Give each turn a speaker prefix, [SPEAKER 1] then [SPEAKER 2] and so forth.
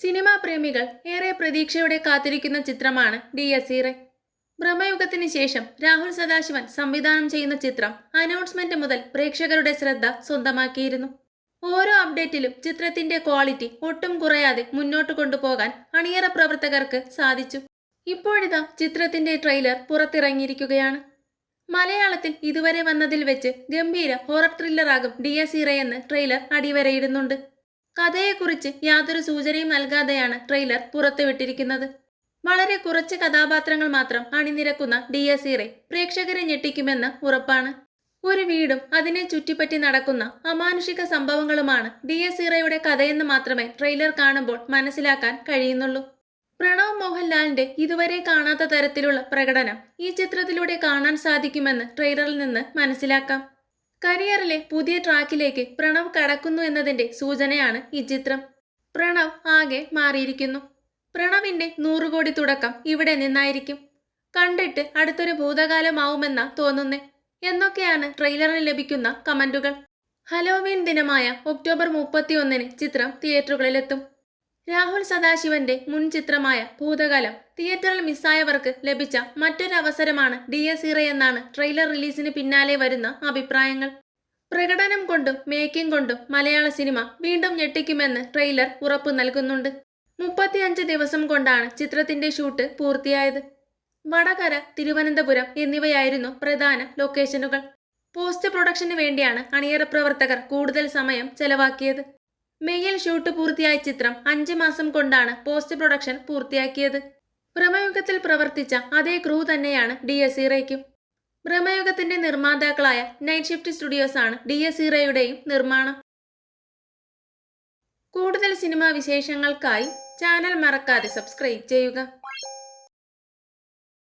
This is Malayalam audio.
[SPEAKER 1] സിനിമാ പ്രേമികൾ ഏറെ പ്രതീക്ഷയോടെ കാത്തിരിക്കുന്ന ചിത്രമാണ് ഡി എസ് ബ്രഹ്മയുഗത്തിന് ശേഷം രാഹുൽ സദാശിവൻ സംവിധാനം ചെയ്യുന്ന ചിത്രം അനൗൺസ്മെന്റ് മുതൽ പ്രേക്ഷകരുടെ ശ്രദ്ധ സ്വന്തമാക്കിയിരുന്നു. ഓരോ അപ്ഡേറ്റിലും ചിത്രത്തിന്റെ ക്വാളിറ്റി ഒട്ടും കുറയാതെ മുന്നോട്ട് കൊണ്ടുപോകാൻ അണിയറ പ്രവർത്തകർക്ക് സാധിച്ചു. ഇപ്പോഴിതാ ചിത്രത്തിന്റെ ട്രെയിലർ പുറത്തിറങ്ങിയിരിക്കുകയാണ്. മലയാളത്തിൽ ഇതുവരെ വന്നതിൽ വെച്ച് ഗംഭീര ഹൊറർ ത്രില്ലറാകും ഡി എസ് എന്ന് ട്രെയിലർ അടിവരയിടുന്നുണ്ട്. കഥയെക്കുറിച്ച് യാതൊരു സൂചനയും നൽകാതെയാണ് ട്രെയിലർ പുറത്തുവിട്ടിരിക്കുന്നത്. വളരെ കുറച്ച് കഥാപാത്രങ്ങൾ മാത്രം അണിനിരക്കുന്ന ഡി എസ് ഇറെ പ്രേക്ഷകരെ ഞെട്ടിക്കുമെന്ന് ഉറപ്പാണ്. ഒരു വീടും അതിനെ ചുറ്റിപ്പറ്റി നടക്കുന്ന അമാനുഷിക സംഭവങ്ങളുമാണ് ഡി എസ് ഇറയുടെ കഥയെന്ന് മാത്രമേ ട്രെയിലർ കാണുമ്പോൾ മനസ്സിലാക്കാൻ കഴിയുന്നുള്ളൂ. പ്രണവ് മോഹൻലാലിന്റെ ഇതുവരെ കാണാത്ത തരത്തിലുള്ള പ്രകടനം ഈ ചിത്രത്തിലൂടെ കാണാൻ സാധിക്കുമെന്ന് ട്രെയിലറിൽ നിന്ന് മനസ്സിലാക്കാം. കരിയറിലെ പുതിയ ട്രാക്കിലേക്ക് പ്രണവ് കടക്കുന്നു എന്നതിന്റെ സൂചനയാണ് ഈ ചിത്രം. പ്രണവ് ആകെ മാറിയിരിക്കുന്നു. പ്രണവിന്റെ നൂറുകോടി തുടക്കം ഇവിടെ നിന്നായിരിക്കും. കണ്ടിട്ട് അടുത്തൊരു ഭൂതകാലമാവുമെന്ന തോന്നുന്നേ. എന്നൊക്കെയാണ് ട്രെയിലറിൽ ലഭിക്കുന്ന കമന്റുകൾ. ഹലോവീൻ ദിനമായ ഒക്ടോബർ മുപ്പത്തിയൊന്നിന് ചിത്രം തിയേറ്ററുകളിലെത്തും. രാഹുൽ സദാശിവന്റെ മുൻ ചിത്രമായ ഭൂതകാലം തിയേറ്ററിൽ മിസ്സായവർക്ക് ലഭിച്ച മറ്റൊരു അവസരമാണ് ഡി എസ് ഇറ എന്നാണ് ട്രെയിലർ റിലീസിന് പിന്നാലെ വരുന്ന അഭിപ്രായങ്ങൾ. പ്രകടനം കൊണ്ടും മേക്കിംഗ് കൊണ്ടും മലയാള സിനിമ വീണ്ടും ഞെട്ടിക്കുമെന്ന് ട്രെയിലർ ഉറപ്പു നൽകുന്നുണ്ട്. മുപ്പത്തിയഞ്ച് ദിവസം കൊണ്ടാണ് ചിത്രത്തിന്റെ ഷൂട്ട് പൂർത്തിയായത്. വടകര തിരുവനന്തപുരം എന്നിവയായിരുന്നു പ്രധാന ലൊക്കേഷനുകൾ. പോസ്റ്റ് പ്രൊഡക്ഷന് വേണ്ടിയാണ് അണിയറ പ്രവർത്തകർ കൂടുതൽ സമയം ചെലവാക്കിയത്. മെയ്യിൽ ഷൂട്ട് പൂർത്തിയായ ചിത്രം അഞ്ച് മാസം കൊണ്ടാണ് പോസ്റ്റ് പ്രൊഡക്ഷൻ പൂർത്തിയാക്കിയത്. ഭ്രമയുഗത്തിൽ പ്രവർത്തിച്ച അതേ ക്രൂ തന്നെയാണ് ഡി എസ് ഇറയ്ക്കും ഭ്രമയുഗത്തിന്റെ നിർമ്മാതാക്കളായ നൈറ്റ് ഷിഫ്റ്റ് സ്റ്റുഡിയോസ് ആണ് ഡി എസ് ഇറയുടെയും നിർമ്മാണം. കൂടുതൽ സിനിമാ വിശേഷങ്ങൾക്കായി ചാനൽ മറക്കാതെ സബ്സ്ക്രൈബ് ചെയ്യുക.